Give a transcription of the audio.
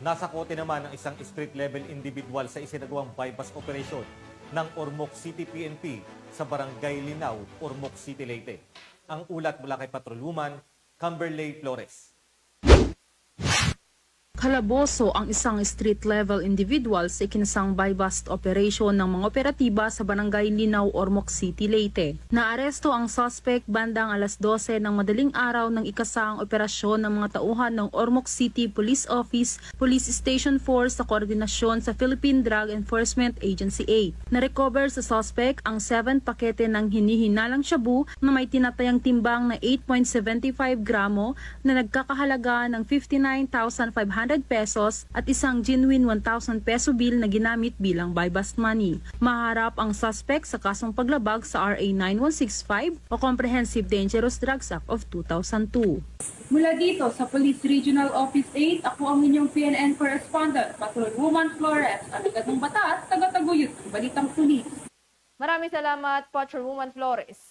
Nasa kote naman ang isang street-level individual sa isinagawang bypass operation ng Ormoc City PNP sa Barangay Linaw, Ormoc City, Leyte. Ang ulat mula kay Patrolwoman, Camberley Flores. Kalaboso ang isang street-level individual sa ikinasang buy-bust operation ng mga operatiba sa Barangay Linaw, Ormoc City, Leyte. Naaresto ang suspect bandang alas 12 ng madaling araw ng ikasang operasyon ng mga tauhan ng Ormoc City Police Office, Police Station 4 sa koordinasyon sa Philippine Drug Enforcement Agency 8. Na-recover sa suspect ang 7 pakete ng hinihinalang shabu na may tinatayang timbang na 8.75 gramo na nagkakahalaga ng 59,500 pesos at isang genuine 1,000 peso bill na ginamit bilang buy-bust money. Maharap ang suspect sa kasong paglabag sa RA 9165 o Comprehensive Dangerous Drugs Act of 2002. Mula dito sa Police Regional Office 8, ako ang inyong PNN correspondent, Patrolwoman Flores, alagad ng batas, taga-taguyod ng Balitang Pulis. Maraming salamat, Patrolwoman Flores.